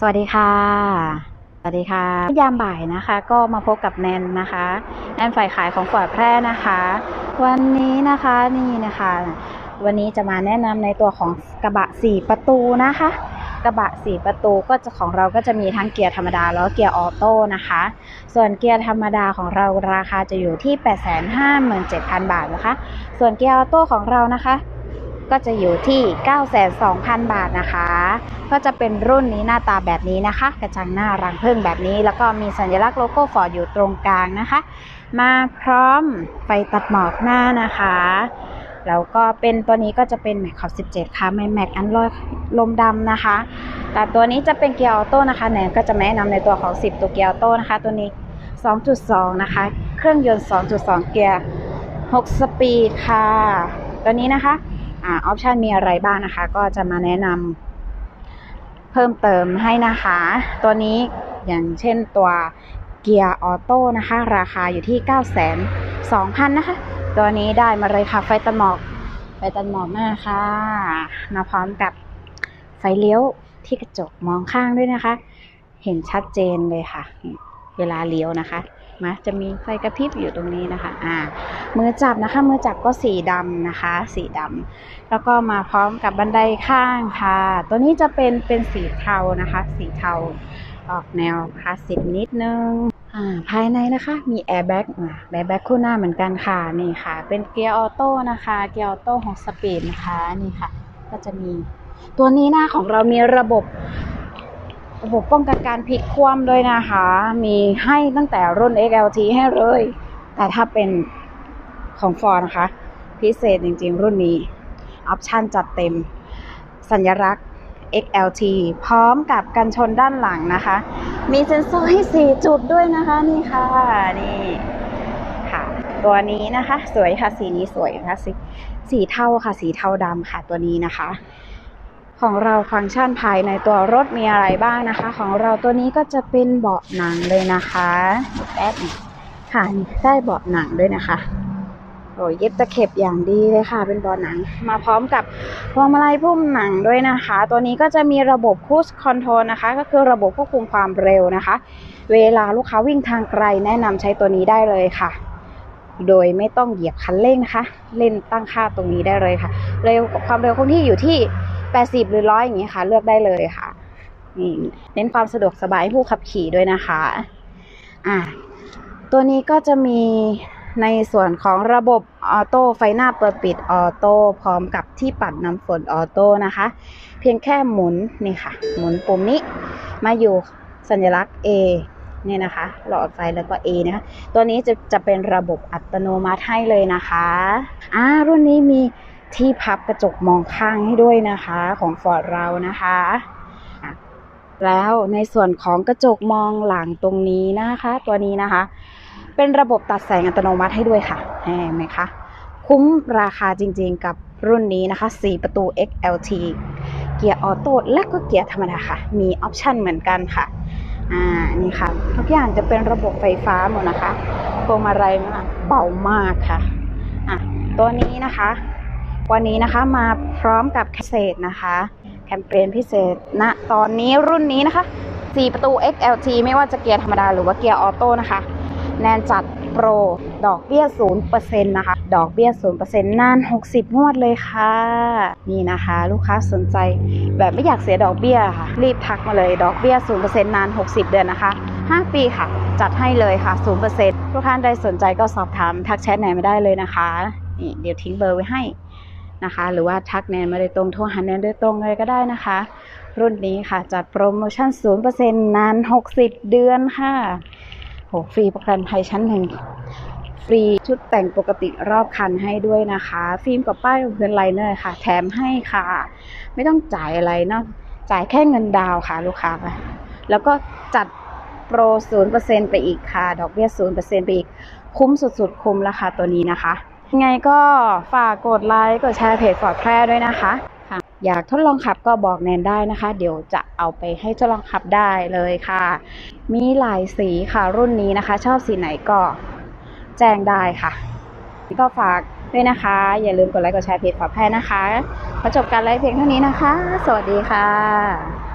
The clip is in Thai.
สวัสดีค่ะ สวัสดีค่ะ ยามบ่ายนะคะ ก็มาพบกับแนนนะคะ แนนฝ่ายขายของฟอร์ดแพร่นะคะ วันนี้นะคะนี่นะคะ วันนี้จะมาแนะนำในตัวของกระบะ4ประตูนะคะ กระบะ4ประตูก็จะของเราก็จะมีทั้งเกียร์ธรรมดาแล้วเกียร์ออโต้นะคะ ส่วนเกียร์ธรรมดาของเราราคาจะอยู่ที่ 857,000 บาทนะคะ ส่วนเกียร์ออโต้ของเรานะคะ ก็จะอยู่ที่9,200,000 บาทนะคะ ก็จะเป็นรุ่นนี้หน้าตาแบบนี้นะคะ กระจังหน้ารังพึ่งแบบนี้ แล้วก็มีสัญลักษณ์โลโก้ฟอร์ดอยู่ตรงกลางนะคะ มาพร้อมไฟตัดหมอกหน้านะคะ แล้วก็เป็นตัวนี้ก็จะเป็นแม็กขอบ17 ค่ะไม่แม็กอันลอยลมดำนะคะ แต่ตัวนี้จะเป็นเกียร์ออโต้นะคะแหนนก็จะแนะนำในตัวของ 10 ตัวเกียร์ออโต้นะคะ ตัวนี้ 2.2 นะคะ เครื่องยนต์ 2.2 เกียร์ 6 สปีดค่ะ ตัวนี้นะคะ ออปชันมีอะไรบ้างนะคะ ก็จะมาแนะนำเพิ่มเติมให้นะคะ ตัวนี้อย่างเช่นตัวเกียร์ออโต้นะคะ ราคาอยู่ที่ 9 2 0 0 0 นะคะ ตัวนี้ได้มาเลยค่ะไฟตัดหมอกไฟตัดหมอกหน้าค่ะมาพร้อมกับไฟเลี้ยวที่กระจกมองข้างด้วยนะคะ เห็นชัดเจนเลยค่ะ เวลาเลี้ยวนะคะมาจะมีไฟกระพริบอยู่ตรงนี้นะคะ อ่า มือจับนะคะ มือจับก็สีดำนะคะ สีดำแล้วก็มาพร้อมกับบันไดข้างค่ะ ตัวนี้จะเป็นเป็นสีเทานะคะ สีเทาออกแนวคลาสสิกนิดนึง อ่า ภายในนะคะ มีแอร์แบ็กแอร์แบ็กคู่หน้าเหมือนกันค่ะ นี่ค่ะ เป็นเกียร์ออโต้นะคะ เกียร์ออโต้ของสปีดนะคะ นี่ค่ะ ก็จะมีตัวนี้หน้าของเรามีระบบ ระบบป้องกันการพลิกคว่ำด้วยนะคะ มีให้ตั้งแต่รุ่น XLT ให้เลย แต่ถ้าเป็นของ Ford นะคะ พิเศษจริงๆ รุ่นนี้ ออปชันจัดเต็ม สัญลักษณ์ XLT พร้อมกับกันชนด้านหลังนะคะ มีเซ็นเซอร์ให้ 4 จุดด้วยนะคะ นี่ค่ะ นี่ค่ะ ตัวนี้นะคะ สวยค่ะ สีนี้สวยนะคะสีสีเทาค่ะ สีเทาดำค่ะ ตัวนี้นะคะ ของเราฟังก์ชันภายในตัวรถมีอะไรบ้างนะคะ ของเราตัวนี้ก็จะเป็นเบาะหนังเลยนะคะแป๊บหนึ่งค่ะได้เบาะหนังด้วยนะคะโอ้ยเย็บตะเข็บอย่างดีเลยค่ะ เป็นเบาะหนัง มาพร้อมกับพวงมาลัยพุ่มหนังด้วยนะคะ ตัวนี้ก็จะมีระบบคู i คอนโทรลนะคะ ก็คือระบบควบคุมความเร็วนะคะ เวลาลูกค้าวิ่งทางไกลแนะนำใช้ตัวนี้ได้เลยค่ะ โดยไม่ต้องเหยียบคันเร่งนะคะ เล่นตั้งค่าตรงนี้ได้เลยค่ะ เร็วความเร็วคงที่อยู่ที่ 80 หรือร้อยอย่างนี้ค่ะ เลือกได้เลยค่ะนี่เน้นความสะดวกสบายให้ผู้ขับขี่ด้วยนะคะอะตัวนี้ก็จะมีในส่วนของระบบออโต้ไฟหน้าเปิดปิดออโต้พร้อมกับที่ปัดน้ำฝนออโต้นะคะ เพียงแค่หมุนนี่ค่ะ หมุนปุ่มนี้มาอยู่สัญลักษณ์ A เนี่ยนะคะ หลอดไฟแล้วก็ A นะคะ ตัวนี้จะจะเป็นระบบอัตโนมัติให้เลยนะคะ อ่า รุ่นนี้มี ที่พับกระจกมองข้างให้ด้วยนะคะของ Ford เรานะคะ แล้วในส่วนของกระจกมองหลังตรงนี้นะคะ ตัวนี้นะคะ เป็นระบบตัดแสงอัตโนมัติให้ด้วยค่ะเห็นไหมคะคุ้มราคาจริงๆกับรุ่นนี้นะคะ 4 ประตู XLT เกียร์ออโต้และก็เกียร์ธรรมดาค่ะ มีออปชันเหมือนกันค่ะ อ่า นี่ค่ะ ทุกอย่างจะเป็นระบบไฟฟ้าหมดนะคะพวงมาลัยมันเบามากค่ะ อะ ตัวนี้นะคะ วันนี้นะคะมาพร้อมกับพิเศษนะคะ แคมเปญพิเศษณนะตอนนี้รุ่นนี้นะคะ 4 ประตู XLT ไม่ว่าจะเกียร์ธรรมดาหรือว่าเกียร์ออโต้นะคะ แนนจัดโปร ดอกเบี้ย 0%นะคะ ดอกเบี้ย 0%นาน 60 งวดเลยค่ะ นี่นะคะ ลูกค้าสนใจแบบไม่อยากเสียดอกเบี้ยค่ะ รีบทักมาเลย ดอกเบี้ย 0%นาน 60 เดือนนะคะ 5 ปีค่ะ จัดให้เลยค่ะ0%ลูกค้าใดสนใจก็สอบถามทักแชทแนนมาได้เลยนะคะนี่เดี๋ยวทิ้งเบอร์ไว้ให้ นะคะ หรือว่าทักแนนมาโดยตรงโทรหาแนนโดยตรงเลยก็ได้นะคะ รุ่นนี้ค่ะจัดโปรโมชั่น 0%นาน 60 เดือนค่ะโหฟรีประกันภัยชั้นหนึ่งฟรีชุดแต่งปกติรอบคันให้ด้วยนะคะ ฟิล์มกับป้ายเพื่อนไลเนอร์ค่ะ แถมให้ค่ะ ไม่ต้องจ่ายอะไรเนาะจ่ายแค่เงินดาวค่ะลูกค้าแล้วก็จัดโปร 0%ไปอีกค่ะ ดอกเบี้ย 0%ไปอีก คุ้มสุดๆ คุ้มราคาตัวนี้นะคะ ยังไงก็ฝากกดไลค์กดแชร์เพจฟอร์ดแพร่ด้วยนะคะค่ะอยากทดลองขับก็บอกแนนได้นะคะ เดี๋ยวจะเอาไปให้ทดลองขับได้เลยค่ะ มีหลายสีค่ะรุ่นนี้นะคะ ชอบสีไหนก็แจ้งได้ค่ะก็ฝากด้วยนะคะ อย่าลืมกดไลค์กดแชร์เพจฝาแพร่นะคะขอจบการไลฟ์เพียงเท่านี้นะคะ สวัสดีค่ะ